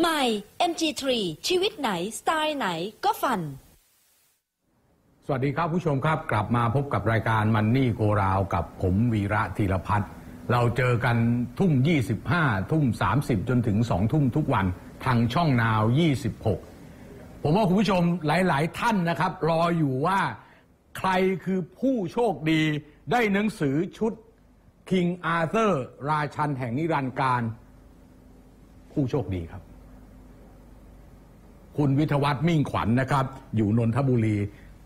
ใหม่ MG3 ชีวิตไหน สไตล์ไหนก็ฝัน สวัสดีครับผู้ชมครับ กลับมาพบกับรายการมันนี่โกราวกับผมวีระธีรพัฒน์เราเจอกันทุ่ม 25 ทุ่ม 30 จนถึง 2 ทุ่มทุกวันทางช่องนาว 26 ผมว่าคุณผู้ชมหลาย ๆ ท่านนะครับ รออยู่ว่าใครคือผู้โชคดีได้หนังสือชุด King Arthur ราชันแห่งนิรันดร์การ ผู้โชคดีครับ คุณวิทวัฒน์มิ่งขวัญนะครับ อยู่นนทบุรี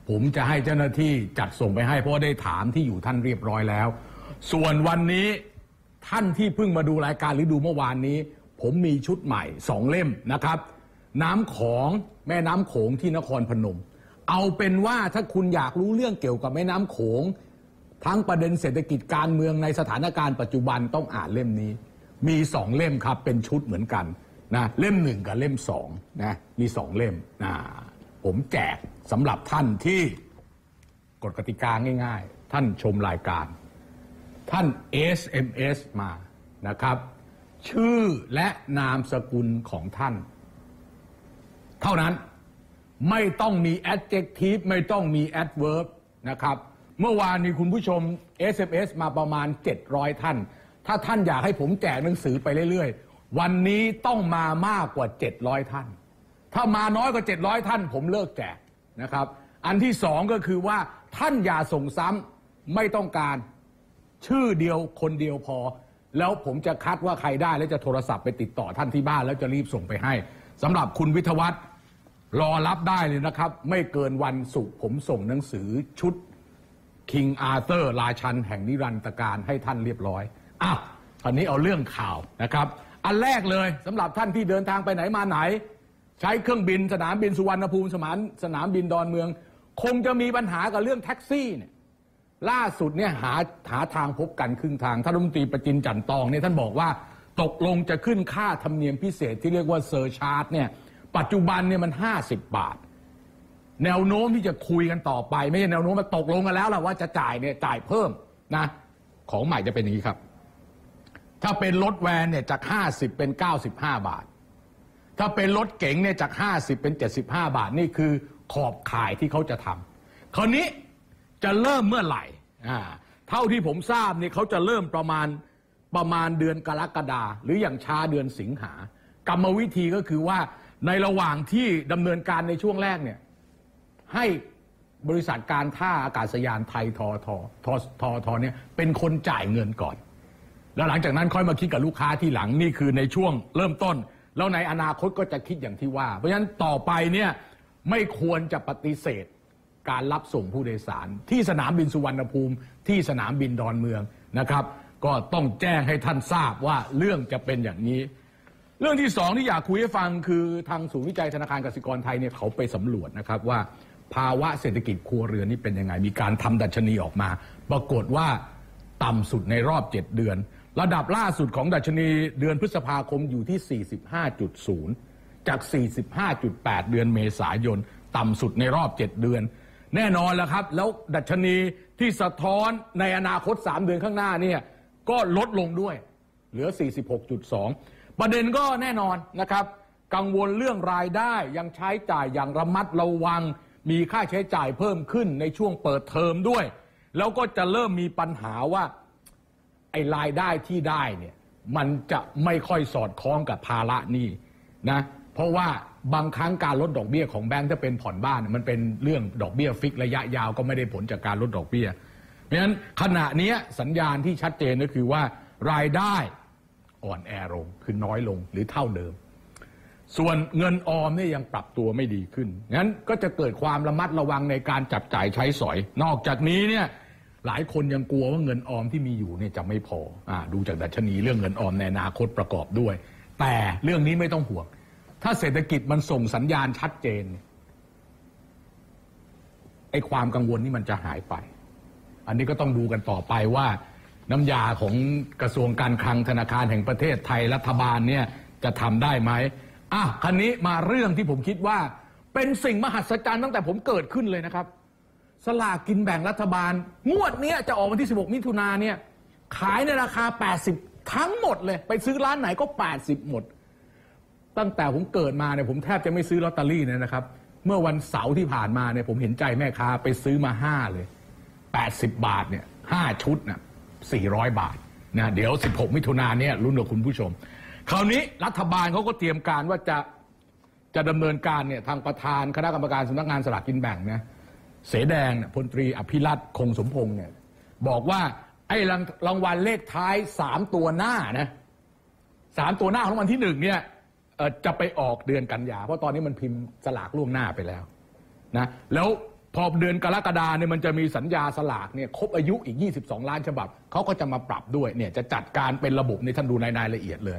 ผมจะให้เจ้าหน้าที่จัดส่งไปให้เพราะได้ถามที่อยู่ท่านเรียบร้อยแล้ว ส่วนวันนี้ท่านที่เพิ่งมาดูรายการหรือดูเมื่อวานนี้ ผมมีชุดใหม่สองเล่มนะครับ น้ำของแม่น้ำโขงที่นครพนม เอาเป็นว่าถ้าคุณอยากรู้เรื่องเกี่ยวกับแม่น้ำโขง ทั้งประเด็นเศรษฐกิจการเมืองในสถานการณ์ปัจจุบันต้องอ่านเล่มนี้ มีสองเล่มครับเป็นชุดเหมือนกัน นะเล่มหนึ่งกับเล่มสองนะมีสองเล่มนะผมแจกสำหรับท่านที่กฎกติกาง่าย ๆ ท่านชมรายการ ท่าน SMS มานะครับ ชื่อและนามสกุลของท่าน เท่านั้นไม่ต้องมี adjective ไม่ต้องมี adverb นะครับเมื่อวานนี้คุณผู้ชม SMS มาประมาณ 700 ท่าน ถ้าท่านอยากให้ผมแจกหนังสือไปเรื่อยๆ วันนี้ต้องมามากกว่า 700 ท่าน ถ้ามาน้อยกว่า 700 ท่าน ผมเลิกแจกนะครับ อันที่สองก็คือว่าท่านอย่าส่งซ้ำไม่ต้องการชื่อเดียวคนเดียวพอ แล้วผมจะคัดว่าใครได้ แล้วจะโทรศัพท์ไปติดต่อท่านที่บ้าน แล้วจะรีบส่งไปให้สำหรับคุณวิทวัฒน์รอรับได้เลยนะครับ ไม่เกินวันศุกร์ผมส่งหนังสือชุด King Arthur ราชันแห่งนิรันตการให้ท่านเรียบร้อยอะคราวนี้เอาเรื่องข่าวนะครับ อันแรกเลยสำหรับท่านที่เดินทางไปไหนมาไหน ใช้เครื่องบินสนามบินสุวรรณภูมิสมานสนามบินดอนเมือง คงจะมีปัญหากับเรื่องแท็กซี่เนี่ยล่าสุดเนี่ยหาหาทางพบกันครึ่งทางท่านรัฐมนตรีประจินจันทร์ตองเนี่ยท่านบอกว่าตกลงจะขึ้นค่าธรรมเนียมพิเศษที่เรียกว่าเซอร์ชาร์จเนี่ยปัจจุบันเนี่ยมัน 50 บาท แนวโน้มที่จะคุยกันต่อไป ไม่ใช่แนวโน้มมาตกลงกันแล้วล่ะว่าจะจ่ายเนี่ยจ่ายเพิ่มนะ ของใหม่จะเป็นอย่างนี้ครับ ถ้าเป็นรถแวนเนี่ยจาก 50 เป็น 95 บาท ถ้าเป็นรถเก๋งเนี่ยจาก 50 เป็น 75 บาทนี่คือขอบข่ายที่เขาจะทำคราวนี้จะเริ่มเมื่อไหร่อ่าเท่าที่ผมทราบเนี่ยเขาจะเริ่มประมาณประมาณเดือนกรกฎาหรืออย่างช้าเดือนสิงหากรรมวิธีก็คือว่าในระหว่างที่ดำเนินการในช่วงแรกเนี่ยให้บริษัทการท่าอากาศยานไทยทอทอทอทอทอเนี่ยเป็นคนจ่ายเงินก่อน แล้วหลังจากนั้นค่อยมาคิดกับลูกค้าที่หลังนี่คือในช่วงเริ่มต้น แล้วในอนาคตก็จะคิดอย่างที่ว่า เพราะฉะนั้นต่อไปเนี่ยไม่ควรจะปฏิเสธการรับส่งผู้โดยสาร ที่สนามบินสุวรรณภูมิ ที่สนามบินดอนเมืองนะครับ ก็ต้องแจ้งให้ท่านทราบว่าเรื่องจะเป็นอย่างนี้ เรื่องที่สองที่อยากคุยให้ฟังคือทางศูนย์วิจัยธนาคารกสิกรไทยเนี่ยเขาไปสำรวจนะครับว่า ภาวะเศรษฐกิจครัวเรือนนี่เป็นยังไงมีการทำดัชนีออกมา ปรากฏว่าต่ำสุดในรอบ 7 เดือน ระดับล่าสุดของดัชนีเดือนพฤษภาคมอยู่ที่ 45.0 จาก 45.8 เดือนเมษายน ต่ำสุดในรอบ 7 เดือน แน่นอนแล้วครับ แล้วดัชนีที่สะท้อนในอนาคต 3 เดือนข้างหน้าเนี่ยก็ลดลงด้วย เหลือ 46.2 ประเด็นก็แน่นอนนะครับ กังวลเรื่องรายได้ยังใช้จ่ายอย่างระมัดระวัง มีค่าใช้จ่ายเพิ่มขึ้นในช่วงเปิดเทอมด้วย แล้วก็จะเริ่มมีปัญหาว่า ไอ้รายได้ที่ได้เนี่ยมันจะไม่ค่อยสอดคล้องกับภาระนี้นะเพราะว่าบางครั้งการลดดอกเบี้ยของแบงก์ถ้าเป็นผ่อนบ้าน มันเป็นเรื่องดอกเบี้ยฟิกระยะยาวก็ไม่ได้ผลจากการลดดอกเบี้ยเพราะฉะนั้นขณะนี้สัญญาณที่ชัดเจนก็คือว่ารายได้อ่อนแอลงคือน้อยลงหรือเท่าเดิม ส่วนเงินออมเนี่ยยังปรับตัวไม่ดีขึ้นงั้นก็จะเกิดความระมัดระวังในการจับจ่ายใช้สอย นอกจากนี้เนี่ย หลายคนยังกลัวว่าเงินออมที่มีอยู่เนี่ยจะไม่พออาดูจากดัชนีเรื่องเงินออมในอนาคตประกอบด้วย แต่เรื่องนี้ไม่ต้องห่วง ถ้าเศรษฐกิจมันส่งสัญญาณชัดเจนไอ้ความกังวลนี่มันจะหายไป อันนี้ก็ต้องดูกันต่อไปว่า น้ำยาของกระทรวงการคลังธนาคารแห่งประเทศไทยรัฐบาลเนี่ยจะทำได้ไหมอะคันนี้มาเรื่องที่ผมคิดว่า เป็นสิ่งมหัศจรรย์ตั้งแต่ผมเกิดขึ้นเลยนะครับ สลากกินแบ่งรัฐบาล งวดเนี้ยจะออกวันที่ 16 มิถุนาเนี่ย ขายในราคา 80 ทั้งหมดเลย ไปซื้อร้านไหนก็ 80 หมด ตั้งแต่ผมเกิดมาเนี่ยผมแทบจะไม่ซื้อลอตเตอรี่เลยนะครับ เมื่อวันเสาร์ที่ผ่านมาเนี่ยผมเห็นใจแม่ค้าไปซื้อมาห้าเลย 80 บาทเนี่ยห้าชุดน่ะ400 บาทนะเดี๋ยว 16 มิถุนาเนี่ยรุ่นกับคุณผู้ชม คราวนี้รัฐบาลเขาก็เตรียมการว่าจะจะดำเนินการเนี่ยทางประธานคณะกรรมการสำนักงานสลากกินแบ่งนะ เสแดงเนี่ยพลตรีอภิรัตน์คงสมพงษ์เนี่ยบอกว่าไอ้รางรางวัลเลขท้ายสามตัวหน้านะสามตัวหน้าของวัลที่หนึ่งเนี่ยจะไปออกเดือนกันยาเพราะตอนนี้มันพิมพ์สลากล่วงหน้าไปแล้วนะแล้วพอเดือนกรกฎาเนี่ยมันจะมีสัญญาสลากเนี่ยครบอายุอีก 22 ล้านฉบับเขาก็จะมาปรับด้วยเนี่ยจะจัดการเป็นระบบในท่านดูในรายละเอียดเลย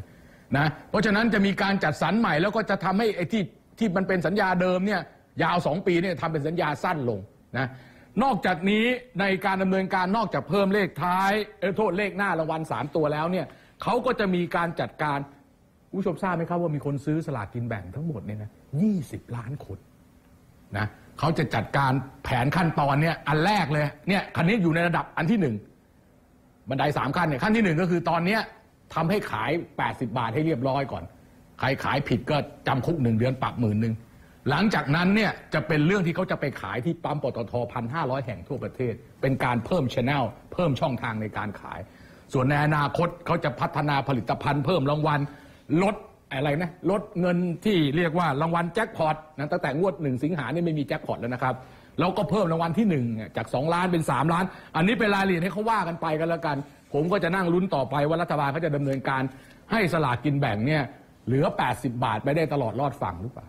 นะเพราะฉะนั้นจะมีการจัดสรรใหม่แล้วก็จะทำให้ไอ้ที่ที่มันเป็นสัญญาเดิมเนี่ยยาว 2 ปีเนี่ยทำเป็นสัญญาสั้นลง นะนอกจากนี้ในการดำเนินการนอกจากเพิ่มเลขท้ายเออโทษเลขหน้ารางวัลสามตัวแล้วเนี่ยเขาก็จะมีการจัดการผู้ชมทราบไหมครับว่ามีคนซื้อสลากกินแบ่งทั้งหมดเนี่ยนะ20ล้านคนนะเขาจะจัดการแผนขั้นตอนเนี่ยอันแรกเลยเนี่ยคันนี้อยู่ในระดับอันที่หนึ่งบันไดสามขั้นเนี่ยขั้นที่หนึ่งก็คือตอนเนี้ยทำให้ขาย 80 บาทให้เรียบร้อยก่อน ใครขายผิดก็จำคุกหนึ่งเดือนปรับหมื่นหนึ่ง หลังจากนั้นเนี่ยจะเป็นเรื่องที่เขาจะไปขายที่ปั๊มปตทพันห้าร้อยแห่งทั่วประเทศ เป็นการเพิ่มชแนลเพิ่มช่องทางในการขาย ส่วนในอนาคตเขาจะพัฒนาผลิตภัณฑ์เพิ่มรางวัลลดอะไรนะลดเงินที่เรียกว่ารางวัลแจ็คพอตนะตั้งแต่งวดหนึ่งสิงหาเนี่ยไม่มีแจ็คพอตแล้วนะครับแล้วก็เพิ่มรางวัลที่หนึ่งจาก 2 ล้านเป็น 3 ล้าน อันนี้เป็นรายละเอียดให้เขาว่ากันไปกันแล้วกัน ผมก็จะนั่งลุ้นต่อไปว่ารัฐบาลเขาจะดำเนินการให้สลากกินแบ่งเนี่ยเหลือ 80 บาทไปได้ตลอดรอดฝั่งหรือเปล่า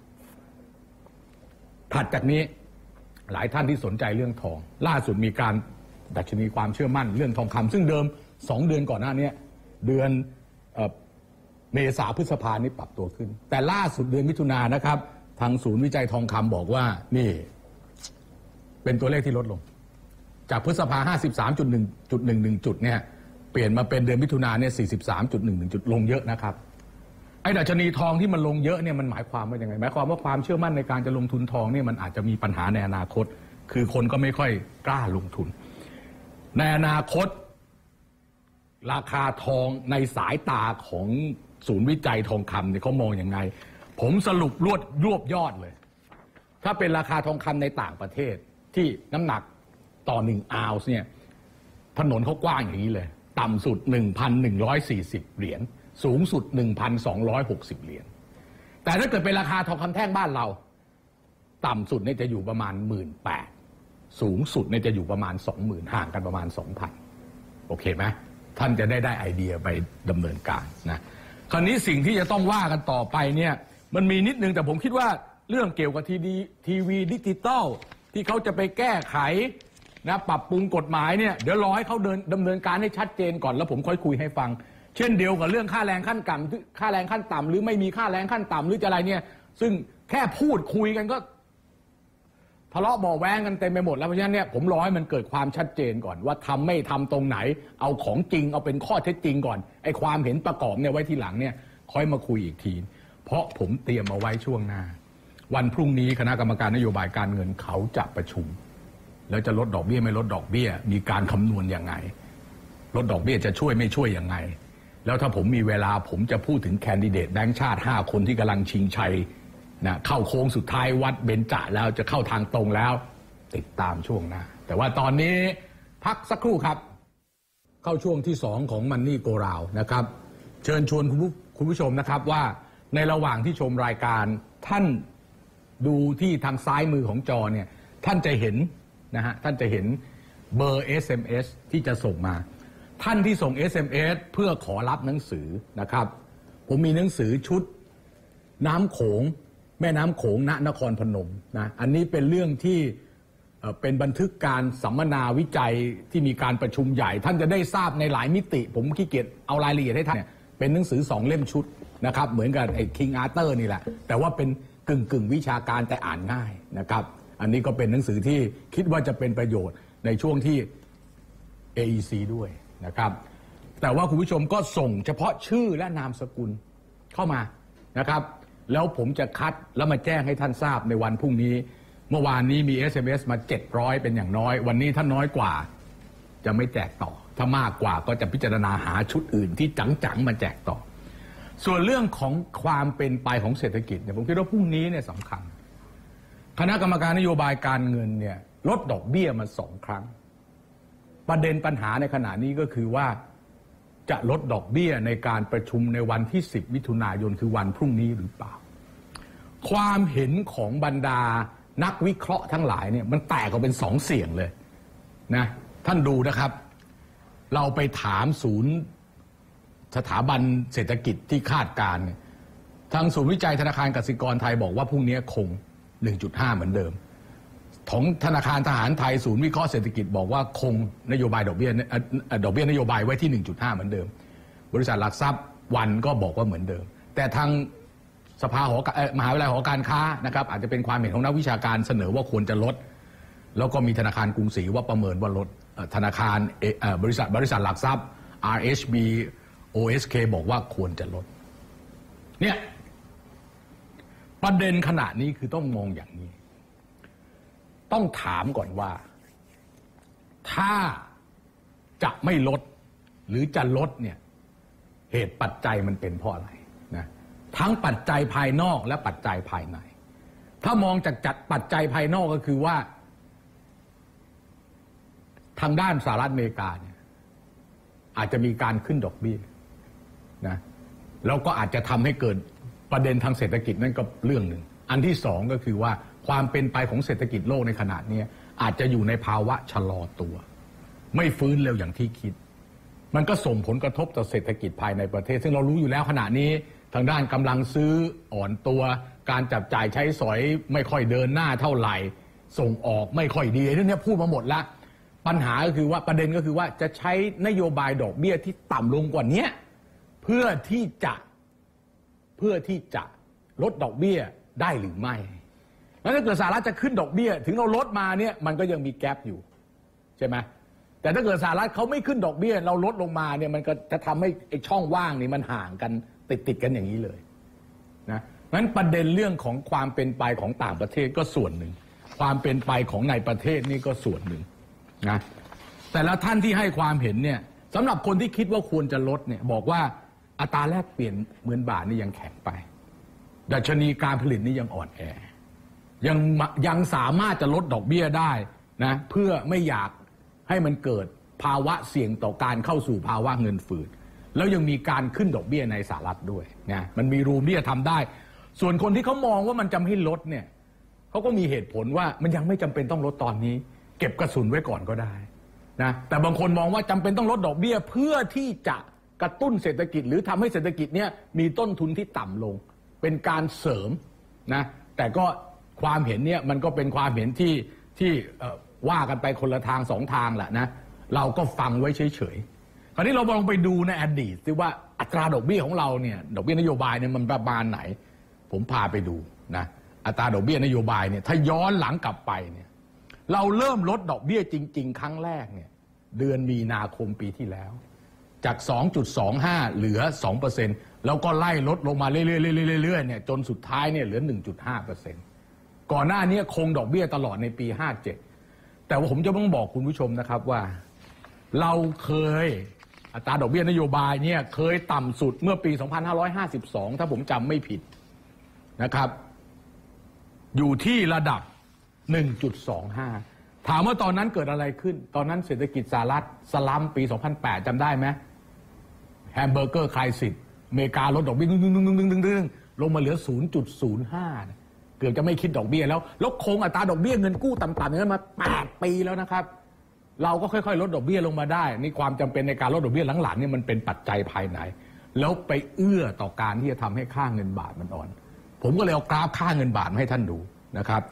ถัดจากนี้หลายท่านที่สนใจเรื่องทอง ล่าสุดมีการดัชนีความเชื่อมั่นเรื่องทองคำซึ่งเดิม 2 เดือนก่อนหน้านี้เดือนเอเมษาพฤษภานี่ปรับตัวขึ้น แต่ล่าสุดเดือนมิถุนายนนะครับ ทางศูนย์วิจัยทองคำบอกว่านี่ เป็นตัวเลขที่ลดลง จากพฤษภา 53.1.11 จุดเนี่ยเปลี่ยนมาเป็นเดือนมิถุนายนเนี่ย43.11จุดลงเยอะนะครับ ไอ้ดัชนีทองที่มันลงเยอะเนี่ยมันหมายความว่ายังไงหมายความว่าความเชื่อมั่นในการจะลงทุนทองเนี่ยมันอาจจะมีปัญหาในอนาคต คือคนก็ไม่ค่อยกล้าลงทุน ในอนาคต ราคาทองในสายตาของศูนย์วิจัยทองคำเนี่ยเขามองอย่างไง ผมสรุปรวดรวบยอดเลย ถ้าเป็นราคาทองคำในต่างประเทศที่น้ำหนักต่อหนึ่งอาวส์เนี่ยถนนเขากว้างอย่างนี้เลย ต่ำสุด 1,140 เหรียญ สูงสุด 1,260 เหรียญ แต่ถ้าเกิดเป็นราคาทองคำแท่งบ้านเรา ต่ำสุดเนี่ยจะอยู่ประมาณ 1 8ื่นสูงสุดเนี่ยจะอยู่ประมาณ 20,000 ห่างกันประมาณ 2,000 โอเคไหมท่านจะได้ได้ไอเดียไปดำเนินการนะคราวนี้สิ่งที่จะต้องว่ากันต่อไปเนี่ยมันมีนิดนึงแต่ผมคิดว่าเรื่องเกี่ยวกับทีดีทีวีดิจิตอลที่เขาจะไปแก้ไขนะปรับปรุงกฎหมายเนี่ยเดี๋ยวรอให้เขาเดินดำเนินการให้ชัดเจนก่อนแล้วผมค่อยคุยให้ฟัง เช่นเดียวกับเรื่องค่าแรงขั้นต่ำค่าแรงขั้นต่ำหรือไม่มีค่าแรงขั้นต่ำหรือจะอะไรเนี่ย ซึ่งแค่พูดคุยกันก็ทะเลาะเบาะแว้งกันเต็มไปหมดแล้วเพราะฉะนั้นเนี่ยผมรอให้มันเกิดความชัดเจนก่อนว่าทำไม่ทำตรงไหน เอาของจริงเอาเป็นข้อเท็จจริงก่อนไอ้ความเห็นประกอบเนี่ยไว้ทีหลังเนี่ยค่อยมาคุยอีกที เพราะผมเตรียมเอาไว้ช่วงหน้า วันพรุ่งนี้คณะกรรมการนโยบายการเงินเขาจะประชุม แล้วจะลดดอกเบี้ยไม่ลดดอกเบี้ย มีการคำนวณยังไง ลดดอกเบี้ยจะช่วยไม่ช่วยยังไง แล้วถ้าผมมีเวลาผมจะพูดถึงแคนดิเดตแบงค์ชาติ 5 คนที่กำลังชิงชัยนะเข้าโค้งสุดท้ายวัดเบญจแล้วจะเข้าทางตรงแล้ว ติดตามช่วงหน้า แต่ว่าตอนนี้พักสักครู่ครับ เข้าช่วงที่ 2 ของมันนี่โกราวนะครับ เชิญชวนคุณผู้คุณผู้ชมนะครับว่าในระหว่างที่ชมรายการท่านดูที่ทางซ้ายมือของจอเนี่ยท่านจะเห็นนะฮะท่านจะเห็นเบอร์ SMS ที่จะส่งมา ท่านที่ส่ง SMS เพื่อขอรับหนังสือนะครับ ผมมีหนังสือชุดน้ำโขง แม่น้ำโขงณนครพนมนะอันนี้เป็นเรื่องที่เป็นบันทึกการสัมมนาวิจัยที่มีการประชุมใหญ่ ท่านจะได้ทราบในหลายมิติ ผมขี้เกียจเอารายละเอียดให้ท่านเนี่ยเป็นหนังสือสองเล่มชุดนะครับเหมือนกับไอ้คิงอาร์เตอร์นี่แหละ แต่ว่าเป็นกึ่งกึ่งวิชาการแต่อ่านง่ายนะครับ อันนี้ก็เป็นหนังสือที่คิดว่าจะเป็นประโยชน์ในช่วงที่ AEC ด้วย นะครับ แต่ว่าคุณผู้ชมก็ส่งเฉพาะชื่อและนามสกุลเข้ามานะครับ แล้วผมจะคัดแล้วมาแจ้งให้ท่านทราบในวันพรุ่งนี้ เมื่อวานนี้มี SMS มา 700 เป็นอย่างน้อย วันนี้ถ้าน้อยกว่า จะไม่แจกต่อ ถ้ามากกว่าก็จะพิจารณาหาชุดอื่นที่จังๆมาแจกต่อ ส่วนเรื่องของความเป็นไปของเศรษฐกิจเนี่ยผมคิดว่าพรุ่งนี้เนี่ยสำคัญ คณะกรรมการนโยบายการเงินเนี่ยลดดอกเบี้ยมาสองครั้ง ประเด็นปัญหาในขณะนี้ก็คือว่าจะลดดอกเบี้ยในการประชุมในวันที่ 10 มิถุนายนคือวันพรุ่งนี้หรือเปล่า ความเห็นของบรรดานักวิเคราะห์ทั้งหลายเนี่ยมันแตกออกเป็นสองเสียงเลยนะท่านดูนะครับ เราไปถามศูนย์สถาบันเศรษฐกิจที่คาดการณ์ทางศูนย์วิจัยธนาคารกสิกรไทยบอกว่าพรุ่งนี้คง 1.5 เหมือนเดิม ของธนาคารทหารไทยศูนย์วิเคราะห์เศรษฐกิจบอกว่าคงนโยบายดอกเบี้ยดอกเบี้ยนโยบายไว้ที่ 1.5 เหมือนเดิม บริษัทหลักทรัพย์วันก็บอกว่าเหมือนเดิม แต่ทางสภาหอการเอ่อมหาวิทยาลัยหอการค้านะครับอาจจะเป็นความเห็นของนักวิชาการเสนอว่าควรจะลด แล้วก็มีธนาคารกรุงศรีว่าประเมินว่าลดธนาคารบริษัทบริษัทหลักทรัพย์ RHB OSK บอกว่าควรจะลดเนี่ยประเด็นขณะนี้คือต้องมองอย่างนี้ ต้องถามก่อนว่า ถ้าจะไม่ลดหรือจะลดเนี่ยเหตุปัจจัยมันเป็นเพราะอะไรนะทั้งปัจจัยภายนอกและปัจจัยภายใน ถ้ามองจากจัดปัจจัยภายนอกก็คือว่า ทางด้านสหรัฐอเมริกาเนี่ยอาจจะมีการขึ้นดอกเบี้ยนะแล้วก็อาจจะทำให้เกิดประเด็นทางเศรษฐกิจนั่นก็เรื่องหนึ่ง อันที่สองก็คือว่า ความเป็นไปของเศรษฐกิจโลกในขณะนี้อาจจะอยู่ในภาวะชะลอตัว ไม่ฟื้นเร็วอย่างที่คิด มันก็ส่งผลกระทบต่อเศรษฐกิจภายในประเทศ ซึ่งเรารู้อยู่แล้วขณะนี้ทางด้านกำลังซื้ออ่อนตัว การจับจ่ายใช้สอยไม่ค่อยเดินหน้าเท่าไหร่ ส่งออกไม่ค่อยดีเรื่องนี้พูดมาหมดละปัญหาก็คือว่าประเด็นก็คือว่าจะใช้นโยบายดอกเบี้ยที่ต่ำลงกว่านี้เพื่อที่จะเพื่อที่จะลดดอกเบี้ยได้หรือไม่ แล้วถ้าเกิดสหรัฐจะขึ้นดอกเบี้ย ถึงเราลดมาเนี่ยมันก็ยังมีแกลบอยู่ใช่ไหมแต่ถ้าเกิดสหรัฐเขาไม่ขึ้นดอกเบี้ย เราลดลงมาเนี่ยมันก็จะทำให้ไอ้ช่องว่างนี่มันห่างกันติดติดกันอย่างนี้เลยนะนั้นประเด็นเรื่องของความเป็นไปของต่างประเทศก็ส่วนหนึ่ง ความเป็นไปของในประเทศนี่ก็ส่วนหนึ่งนะแต่ละท่านที่ให้ความเห็นเนี่ยสำหรับคนที่คิดว่าควรจะลดเนี่ยบอกว่าอัตราแลกเปลี่ยนเหมือนบาทนี่ยังแข็งไป ดัชนีการผลิตนี่ยังอ่อนแอ ยังยังสามารถจะลดดอกเบี้ยได้นะเพื่อไม่อยากให้มันเกิดภาวะเสี่ยงต่อการเข้าสู่ภาวะเงินฝืดแล้วยังมีการขึ้นดอกเบี้ยในสหรัฐด้วยนะมันมีรูมที่จะทำได้ ส่วนคนที่เขามองว่ามันจำให้ลดเนี่ยเขาก็มีเหตุผลว่ามันยังไม่จำเป็นต้องลดตอนนี้ เก็บกระสุนไว้ก่อนก็ได้นะแต่บางคนมองว่าจำเป็นต้องลดดอกเบี้ยเพื่อที่จะกระตุ้นเศรษฐกิจ หรือทำให้เศรษฐกิจเนี่ยมีต้นทุนที่ต่ำลง เป็นการเสริมนะแต่ก็ ความเห็นเนี่ยมันก็เป็นความเห็นที่ที่ว่ากันไปคนละทางสองทางแหละนะเราก็ฟังไว้เฉยๆคราวนี้เราลองไปดูในอดีตซิว่าอัตราดอกเบี้ยของเราเนี่ยดอกเบี้ยนโยบายเนี่ยมันประมาณไหน ผมพาไปดูนะอัตราดอกเบี้ยนโยบายเนี่ยถ้าย้อนหลังกลับไปเนี่ยเราเริ่มลดดอกเบี้ยจริง ๆ ครั้งแรกเนี่ยเดือนมีนาคมปีที่แล้ว จาก 2.25 เหลือ 2%แล้วก็ไล่ลดลงมาเรื่อยๆเรื่อยๆเนี่ยจนสุดท้ายเนี่ยเหลือ 1.5% ก่อนหน้านี้คงดอกเบี้ยตลอดในปี 57 แต่ว่าผมจะต้องบอกคุณผู้ชมนะครับว่า เราเคยอัตราดอกเบี้ยนโยบายเนี่ยเคยต่ำสุดเมื่อปี 2552 ถ้าผมจำไม่ผิดนะครับ อยู่ที่ระดับ 1.25 ถามว่าตอนนั้นเกิดอะไรขึ้น ตอนนั้นเศรษฐกิจสหรัฐสลัมปี 2008จำได้ไหมแฮมเบอร์เกอร์คลายสิทธิ์อเมริกาลดดอกเบี้ยดึงดึงดึงดึงดึงดึงดึงลงมาเหลือ 0.05 เกือบจะไม่คิดดอกเบี้ยแล้ว แล้วคงอัตราดอกเบี้ยเงินกู้ต่ำๆอย่างนั้นมา 8 ปีแล้วนะครับ เราก็ค่อยๆ ลดดอกเบี้ยลงมาได้ นี่ความจำเป็นในการลดดอกเบี้ยหลังๆเนี่ยมันเป็นปัจจัยภายใน แล้วไปเอื้อต่อการที่จะทำให้ค่าเงินบาทมันอ่อน ผมก็เลยเอากราฟค่าเงินบาทมาให้ท่านดูนะครับ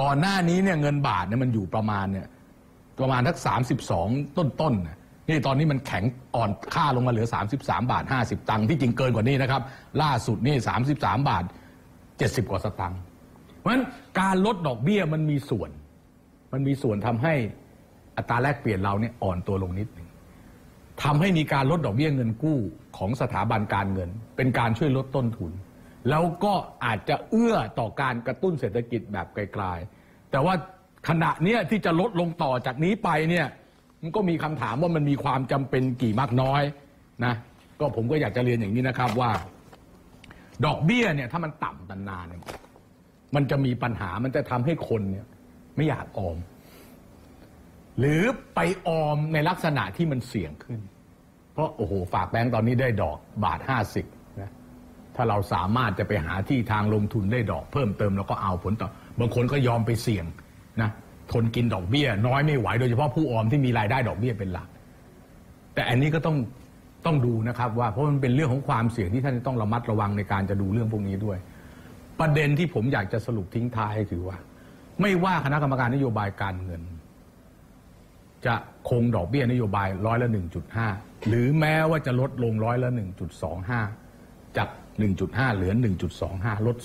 ก่อนหน้านี้เนี่ยเงินบาทเนี่ยมันอยู่ประมาณเนี่ยประมาณทักสามสิบสองต้นๆนนี่ตอนนี้มันแข็งอ่อนค่าลงมาเหลือ 33 บาท 50 ตังค์ที่จริงเกินกว่านี้นะครับ ล่าสุดนี่ 33 บาท 70 กว่าสตังค์ เพราะฉะนั้นการลดดอกเบี้ยมันมีส่วน มันมีส่วนทำให้อัตราแลกเปลี่ยนเราเนี่ยอ่อนตัวลงนิดหนึ่งทำให้มีการลดดอกเบี้ยเงินกู้ของสถาบันการเงิน เป็นการช่วยลดต้นทุน แล้วก็อาจจะเอื้อต่อการกระตุ้นเศรษฐกิจแบบไกลๆ แต่ว่าขณะเนี้ยที่จะลดลงต่อจากนี้ไปเนี่ยมันก็มีคำถามว่ามันมีความจำเป็นกี่มากน้อยนะก็ผมก็อยากจะเรียนอย่างนี้นะครับว่า ดอกเบี้ยเนี่ยถ้ามันต่ำนานๆเนี่ย มันจะมีปัญหามันจะทำให้คนเนี่ยไม่อยากออม หรือไปออมในลักษณะที่มันเสี่ยงขึ้น เพราะโอ้โหฝากแบงก์ตอนนี้ได้ดอกบาทห้าสิบนะถ้าเราสามารถจะไปหาที่ทางลงทุนได้ดอกเพิ่มเติมแล้วก็เอาผลต่อบางคนก็ยอมไปเสี่ยงนะทนกินดอกเบี้ย น้อยไม่ไหวโดยเฉพาะผู้ออมที่มีรายได้ดอกเบี้ยเป็นหลัก แต่อันนี้ก็ต้องต้องดูนะครับว่าเพราะมันเป็นเรื่องของความเสี่ยงที่ท่านต้องระมัดระวังในการจะดูเรื่องพวกนี้ด้วย ประเด็นที่ผมอยากจะสรุปทิ้งท้ายให้คือว่า ไม่ว่าคณะกรรมการนโยบายการเงิน จะคงดอกเบี้ยนโยบายร้อยละ 1.5 หรือแม้ว่าจะลดลงร้อยละ 1.25 จาก 1.5 เหลือ 1.25 ลด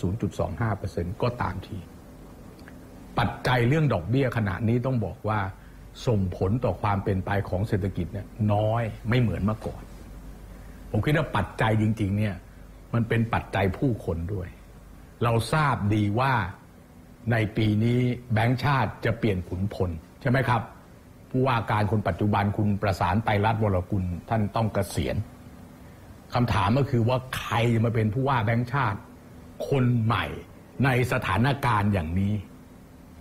0.25%ก็ตามที ปัจจัยเรื่องดอกเบี้ยขณะนี้ต้องบอกว่า ส่งผลต่อความเป็นไปของเศรษฐกิจเนี่ยน้อยไม่เหมือนเมื่อก่อน ผมคิดว่าปัจจัยจริง ๆ เนี่ย มันเป็นปัจจัยผู้คนด้วย เราทราบดีว่าในปีนี้แบงก์ชาติจะเปลี่ยนขุนพลใช่ไหมครับ ผู้ว่าการคนปัจจุบันคุณประสานไตรรัตน์วรกุลท่านต้องเกษียณคำถามก็คือว่าใครจะมาเป็นผู้ว่าแบงก์ชาติ คนใหม่ในสถานการณ์อย่างนี้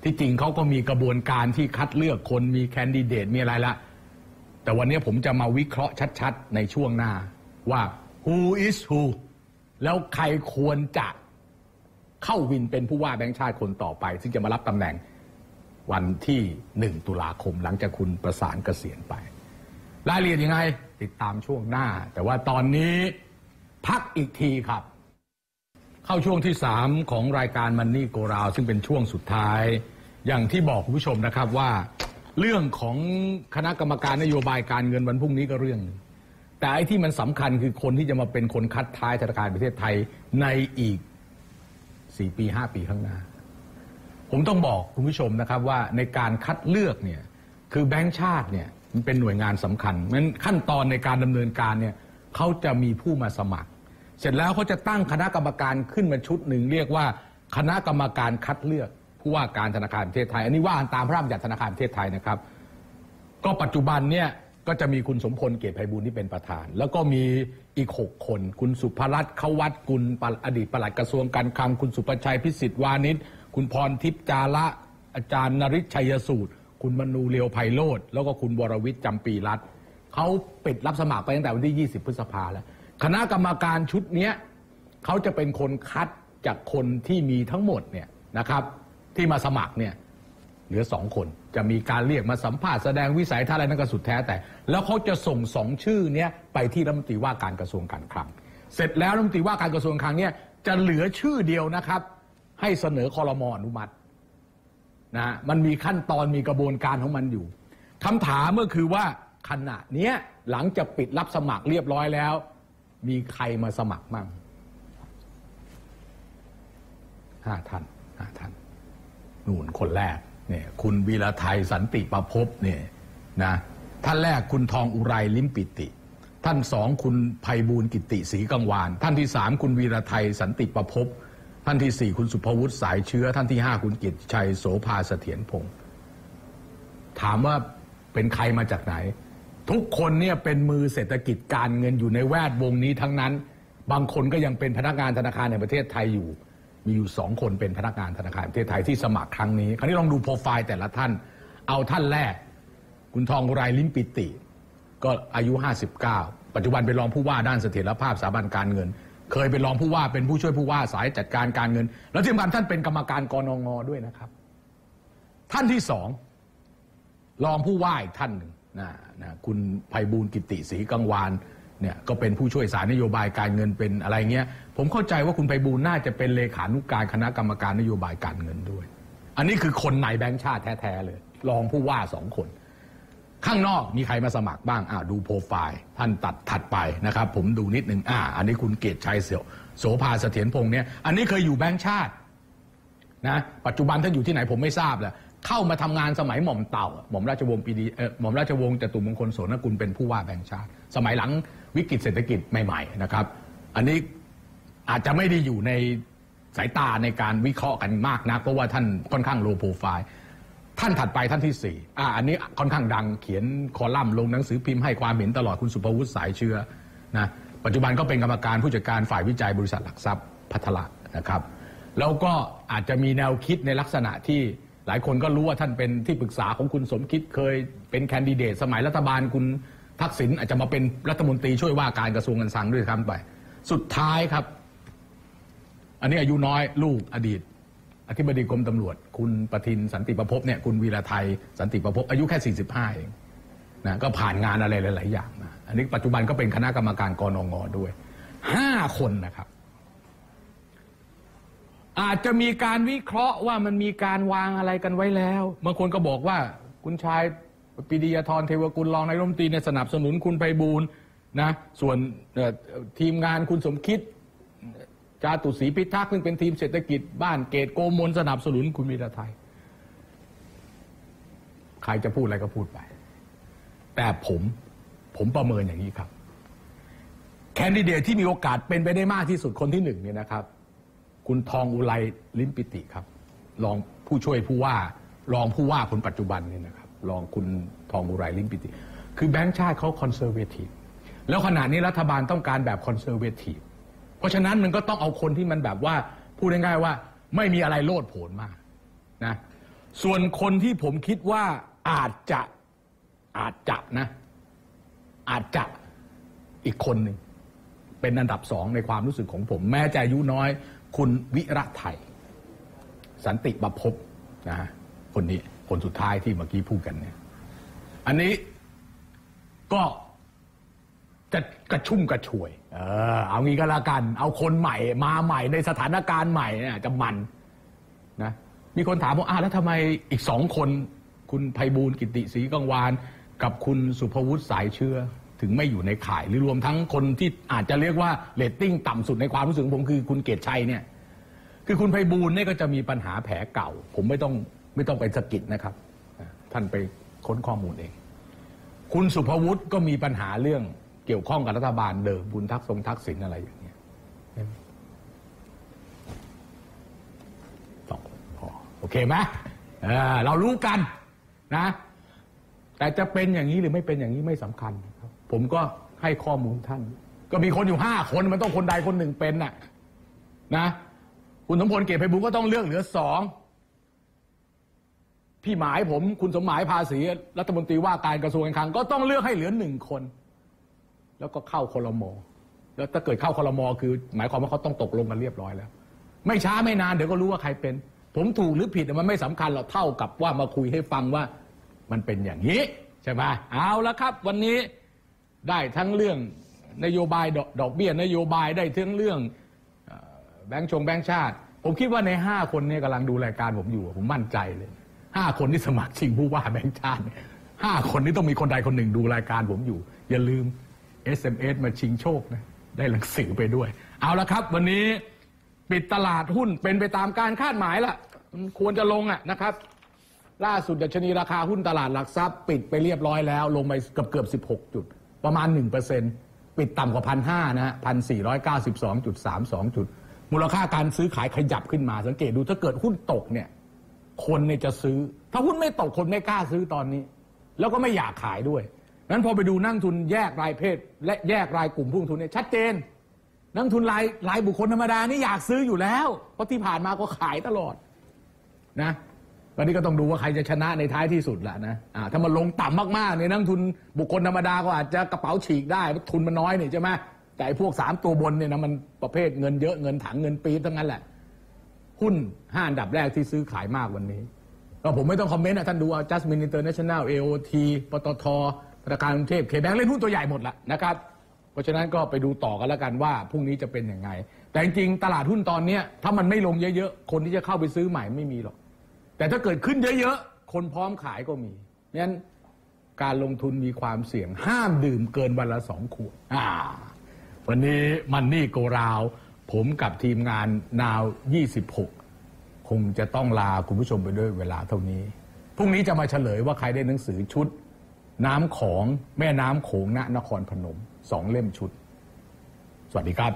ที่จริงเขาก็มีกระบวนการที่คัดเลือกคนมีแคนดิเดตมีอะไรละแต่วันนี้ผมจะมาวิเคราะห์ชัด ๆ ในช่วงหน้าว่า who is who แล้วใครควรจะ เข้าวินเป็นผู้ว่าแบงค์ชาติคนต่อไป ซึ่งจะมารับตำแหน่งวันที่หนึ่งตุลาคมหลังจากคุณประสานเกษียณไป รายละเอียดยังไง ติดตามช่วงหน้า แต่ว่าตอนนี้พักอีกทีครับ เข้าช่วงที่ 3 ของรายการมันนี่โกราว ซึ่งเป็นช่วงสุดท้าย อย่างที่บอกคุณผู้ชมนะครับว่า เรื่องของคณะกรรมการนโยบายการเงินวันพรุ่งนี้ก็เรื่องหนึงแต่ไอ้ที่มันสำคัญคือคนที่จะมาเป็นคนคัดท้ายธนาคารประเทศไทยในอีก 4ปี5ปีข้างหน้า ผมต้องบอกคุณผู้ชมนะครับว่าในการคัดเลือกเนี่ยคือแบงก์ชาติเนี่ยมันเป็นหน่วยงานสำคัญมันขั้นตอนในการดำเนินการเนี่ยเขาจะมีผู้มาสมัคร เสร็จแล้วเขาจะตั้งคณะกรรมการขึ้นมาชุดหนึ่งเรียกว่าคณะกรรมการคัดเลือกผู้ว่าการธนาคารประเทศไทย อันนี้ว่าตามพระราชบัญญัติธนาคารประเทศไทยนะครับ ก็ปัจจุบันเนี่ย ก็จะมีคุณสมพลเกียรติไพบูลที่เป็นประธาน แล้วก็มีอีก 6 คน คุณสุภรัตน์เขาวัดกุลอดีตปลัดกระทรวงการคลังคุณสุประชัยพิสิทธิ์วานิชคุณพรทิพย์จาระอาจารย์นริศชัยสูตร คุณมนูเลียวไพโรธแล้วก็คุณวรวิทย์จำปีรัตน์เขาปิดรับสมัครไปตั้งแต่วันที่ 20 พฤษภาแล้ว คณะกรรมการชุดนี้เขาจะเป็นคนคัดจากคนที่มีทั้งหมดเนี่ยนะครับ ที่มาสมัครเนี่ยเหลือสองคน จะมีการเรียกมาสัมภาษณ์แสดงวิสัยทัศน์อะไรนั่นก็สุดแท้แต่ แล้วเขาจะส่งสองชื่อเนี้ยไปที่รัฐมนตรีว่าการกระทรวงการคลัง เสร็จแล้วรัฐมนตรีว่าการกระทรวงการคลังเนี่ยจะเหลือชื่อเดียวนะครับ ให้เสนอคอรมออนุมัตินะฮะมันมีขั้นตอนมีกระบวนการของมันอยู่คำถามก็คือว่าขณะเนี้ยหลังจากปิดรับสมัครเรียบร้อยแล้ว มีใครมาสมัครมั่งห้าท่านห้าท่านนู่นคนแรก เนี่ยคุณวีระไทยสันติประพบเนี่ยนะท่านแรกคุณทองอุไรลิมปิติ ท่านสองคุณภัยบูลกิติศรีกังวาน ท่านที่สามคุณวีระไทยสันติประพบ ท่านที่สี่คุณสุภวุฒิสายเชื้อ ท่านที่ห้าคุณกิตติชัยโสภาเสถียรพงศ์ถามว่าเป็นใครมาจากไหน ทุกคนเนี่ยเป็นมือเศรษฐกิจการเงินอยู่ในแวดวงนี้ทั้งนั้น บางคนก็ยังเป็นพนักงานธนาคารในประเทศไทยอยู่ มีอยู่สองคนเป็นพนักงานธนาคารประเทศไทยที่สมัครครั้งนี้ คราวนี้ลองดูโปรไฟล์แต่ละท่าน เอาท่านแรก คุณทองอุไรลิมปิติ ก็อายุ 59 ปัจจุบันเป็นรองผู้ว่าด้านเสถียรภาพสถาบันการเงิน เคยเป็นรองผู้ว่าเป็นผู้ช่วยผู้ว่าสายจัดการการเงิน แล้วที่สำคัญท่านเป็นกรรมการกนงด้วยนะครับ ท่านที่สองรองผู้ว่าอีกท่านหนึ่งนะนะคุณภัยบูลกิติศรีกังวาน เนี่ยก็เป็นผู้ช่วยสายนโยบายการเงินเป็นอะไรเงี้ยผมเข้าใจว่าคุณภัยบูลน่าจะเป็นเลขานุการคณะกรรมการนโยบายการเงินด้วย อันนี้คือคนในแบงค์ชาติแท้ๆเลย รองผู้ว่าสองคน ข้างนอกมีใครมาสมัครบ้างอ่าดูโปรไฟล์ท่านตัดถัดไปนะครับ ผมดูนิดหนึ่งอ่า อันนี้คุณเกียรติชัยเสี่ยวโสภาเสถียรพงษ์เนี่ยอันนี้เคยอยู่แบงค์ชาตินะปัจจุบันท่านอยู่ที่ไหนผมไม่ทราบแหละ เข้ามาทำงานสมัยหม่อมเต่า หม่อมราชวงศ์ปีดีหม่อมราชวงศ์จตุมงคลโสนกุลเป็นผู้ว่าแบงค์ชาติ สมัยหลังวิกฤตเศรษฐกิจใหม่ๆนะครับ อันนี้อาจจะไม่ได้อยู่ในสายตาในการวิเคราะห์กันมากนักเพราะว่าท่านค่อนข้างโลโปรไฟล์ท่านถัดไปท่านที่สี่อ่าอันนี้ค่อนข้างดังเขียนคอลัมน์ลงหนังสือพิมพ์ให้ความเห็นตลอดคุณสุภวุฒิสายเชื้อนะปัจจุบันก็เป็นกรรมการผู้จัดการฝ่ายวิจัยบริษัทหลักทรัพย์พัทละนะครับ แล้วก็อาจจะมีแนวคิดในลักษณะที่ หลายคนก็รู้ว่าท่านเป็นที่ปรึกษาของคุณสมคิดเคยเป็นแคนดิเดต สมัยรัฐบาลคุณทักษิณอาจจะมาเป็นรัฐมนตรีช่วยว่าการกระทรวงการคลังด้วยซ้ำไป สุดท้ายครับ อันนี้อายุน้อยลูกอดีต อธิบดีกรมตำรวจ คุณประทินสันติประพบเนี่ยคุณวีระไทยสันติประพบอายุแค่ 45 เองนะก็ผ่านงานอะไรหลาย ๆ อย่างมาอันนี้ปัจจุบันก็เป็นคณะกรรมการกรนงด้วยห้าคนนะครับ อาจจะมีการวิเคราะห์ว่ามันมีการวางอะไรกันไว้แล้วบางคนก็บอกว่าคุณชายปิดียธรเทวกุลรองนายรัฐมนตรีเนี่ยสนับสนุนคุณไพบูลย์นะส่วนทีมงานคุณสมคิดจาตุศรีพิทักษ์ซึ่งเป็นทีมเศรษฐกิจบ้านเกตโกมลสนับสนุนคุณวีระไทย ใครจะพูดอะไรก็พูดไป แต่ผมผมประเมินอย่างนี้ครับ แคนดิเดตที่มีโอกาสเป็นไปได้มากที่สุดคนที่หนึ่งเนี่ยนะครับ คุณทองอุไรลิมปิติครับ รองผู้ช่วยผู้ว่ารองผู้ว่าคนปัจจุบันเนี่ยนะครับรองคุณทองอุไรลิมปิติ คือแบงค์ชาติเขาคอนเซอร์เวทีฟแล้วขณะนี้รัฐบาลต้องการแบบคอนเซอร์เวทีฟเพราะฉะนั้นมันก็ต้องเอาคนที่มันแบบว่าพูดง่ายๆว่าไม่มีอะไรโลดโผนมากนะส่วนคนที่ผมคิดว่าอาจจะอาจจะนะ อาจจะอีกคนหนึ่งเป็นอันดับสองในความรู้สึกของผม แม้จะอายุน้อย คุณวิระไทย สันติบพบนะฮะคนนี้คนสุดท้ายที่เมื่อกี้พูดกันเนี่ย อันนี้ก็จะกระชุ่มกระชวย เออ เอางี้ก็แล้วกัน เอาคนใหม่ มาใหม่ในสถานการณ์ใหม่เนี่ยจะมันนะมีคนถามว่าอ้าวแล้วทำไมอีกสองคน คุณไพบูลกิติศรีกังวาน กับคุณสุภวุฒิสายเชื้อ ถึงไม่อยู่ในข่าย หรือรวมทั้งคนที่อาจจะเรียกว่าเรตติ้งต่ำสุดในความรู้สึกผมคือคุณเกตชัยเนี่ยคือคุณไพบูลเนี่ยก็จะมีปัญหาแผลเก่า ผมไม่ต้องไม่ต้องไปสะกิดนะครับ ท่านไปค้นข้อมูลเอง คุณสุภวุฒิก็มีปัญหาเรื่องเกี่ยวข้องกับรัฐบาลเดิมบุญทักษงทักษิณอะไรอย่างเงี้ยสองพอโอเคไหมเออเรารู้กันนะ แต่จะเป็นอย่างนี้หรือไม่เป็นอย่างนี้ไม่สำคัญ ผมก็ให้ข้อมูลท่าน ก็มีคนอยู่ห้าคนมันต้องคนใดคนหนึ่งเป็นน่ะนะ คุณสมพลเกตไพบุญก็ต้องเลือกเหลือสองพี่หมายผมคุณสมหมายภาษีรัฐมนตรีว่าการกระทรวงการคลังก็ต้องเลือกให้เหลือหนึ่งคน แล้วก็เข้าคลมแล้วถ้าเกิดเข้าคลมคือ หมายความว่าเขาต้องตกลงกันเรียบร้อยแล้ว ไม่ช้าไม่นานเดี๋ยวก็รู้ว่าใครเป็น ผมถูกหรือผิดมันไม่สำคัญหรอกเท่ากับว่ามาคุยให้ฟังว่ามันเป็นอย่างนี้ ใช่ไหมเอาละครับ วันนี้ ได้ทั้งเรื่องนโยบายดอกดอกเบี้ยนโยบายได้ทั้งเรื่องแบงค์ชงแบงค์ชาติ ผมคิดว่าในห้าคนนี้กำลังดูรายการผมอยู่ ผมมั่นใจเลยห้าคนที่สมัครชิงผู้ว่าแบงค์ชาติห้าคนนี้ต้องมีคนใดคนหนึ่งดูรายการผมอยู่ อย่าลืม SMS มาชิงโชคนะได้หนังสือไปด้วย เอาละครับ วันนี้ปิดตลาดหุ้นเป็นไปตามการคาดหมายละควรจะลงอะนะครับ ล่าสุดดัชนีราคาหุ้นตลาดหลักทรัพย์ ปิดไปเรียบร้อยแล้ว ลงไปเกือบเกือบ16 จุด ประมาณ 1%ปิดต่ำกว่าพันห้านะฮะพันสี่ร้อยเก้าสิบสองจุดสามสองจุด มูลค่าการซื้อขายขยับขึ้นมา สังเกตดูถ้าเกิดหุ้นตกเนี่ยคนเนี่ยจะซื้อ ถ้าหุ้นไม่ตกคนไม่กล้าซื้อตอนนี้ แล้วก็ไม่อยากขายด้วยนั้นพอไปดูนั่งทุนแยกรายเพศ และแยกรายกลุ่มผู้ลงทุนเนี่ยชัดเจน นักทุนรายรายบุคคลธรรมดานี่อยากซื้ออยู่แล้ว เพราะที่ผ่านมาก็ขายตลอดนะ วันนี้ก็ต้องดูว่าใครจะชนะในท้ายที่สุดแหละนะอ่าถ้ามันลงต่ำมากๆเนี่ยนักทุนบุคคลธรรมดาก็อาจจะกระเป๋าฉีกได้ทุนมันน้อยนี่ใช่ไหมแต่ไอ้พวกสามตัวบนเนี่ยนะมันประเภทเงินเยอะเงินถังเงินปี๊บทั้งนั้นแหละหุ้นห้าอันดับแรกที่ซื้อขายมากวันนี้ก็ผมไม่ต้องคอมเมนต์นะท่านดูเอา Jasmine International AOT ปตทธนาคารกรุงเทพเคแบงเล่นหุ้นตัวใหญ่หมดละนะครับเพราะฉะนั้นก็ไปดูต่อกันแล้วกันว่าพรุ่งนี้จะเป็นยังไง แต่จริงๆตลาดหุ้นตอนนี้ถ้ามันไม่ลงเยอะๆคนที่จะเข้าไปซื้อใหม่ไม่มีหรอก แต่ถ้าเกิดขึ้นเยอะๆ คนพร้อมขายก็มีงั้นการลงทุนมีความเสี่ยง ห้ามดื่มเกินวันละสองขวดอ่า วันนี้มันนี่โกราว ผมกับทีมงานนาว 26 คงจะต้องลาคุณผู้ชมไปด้วยเวลาเท่านี้ พรุ่งนี้จะมาเฉลยว่าใครได้หนังสือชุด น้ำของแม่น้ำโขงณนครพนมสองเล่มชุด สวัสดีครับ